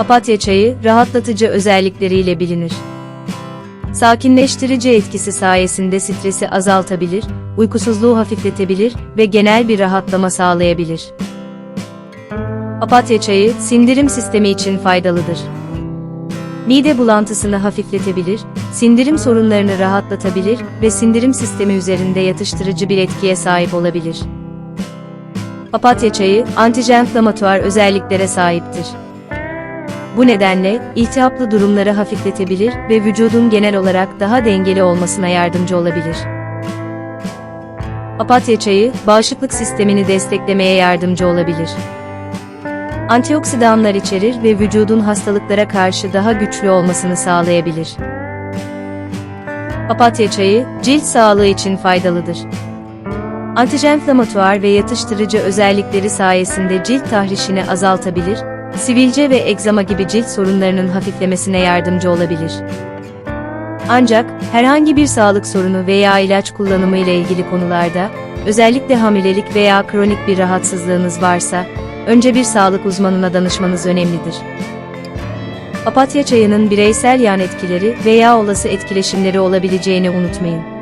Papatya çayı, rahatlatıcı özellikleriyle bilinir. Sakinleştirici etkisi sayesinde stresi azaltabilir, uykusuzluğu hafifletebilir ve genel bir rahatlama sağlayabilir. Papatya çayı, sindirim sistemi için faydalıdır. Mide bulantısını hafifletebilir, sindirim sorunlarını rahatlatabilir ve sindirim sistemi üzerinde yatıştırıcı bir etkiye sahip olabilir. Papatya çayı, antijenflamatuar özelliklere sahiptir. Bu nedenle, iltihaplı durumları hafifletebilir ve vücudun genel olarak daha dengeli olmasına yardımcı olabilir. Papatya çayı, bağışıklık sistemini desteklemeye yardımcı olabilir. Antioksidanlar içerir ve vücudun hastalıklara karşı daha güçlü olmasını sağlayabilir. Papatya çayı, cilt sağlığı için faydalıdır. Antijenflamatuar ve yatıştırıcı özellikleri sayesinde cilt tahrişini azaltabilir, sivilce ve egzama gibi cilt sorunlarının hafiflemesine yardımcı olabilir. Ancak, herhangi bir sağlık sorunu veya ilaç kullanımı ile ilgili konularda, özellikle hamilelik veya kronik bir rahatsızlığınız varsa, önce bir sağlık uzmanına danışmanız önemlidir. Papatya çayının bireysel yan etkileri veya olası etkileşimleri olabileceğini unutmayın.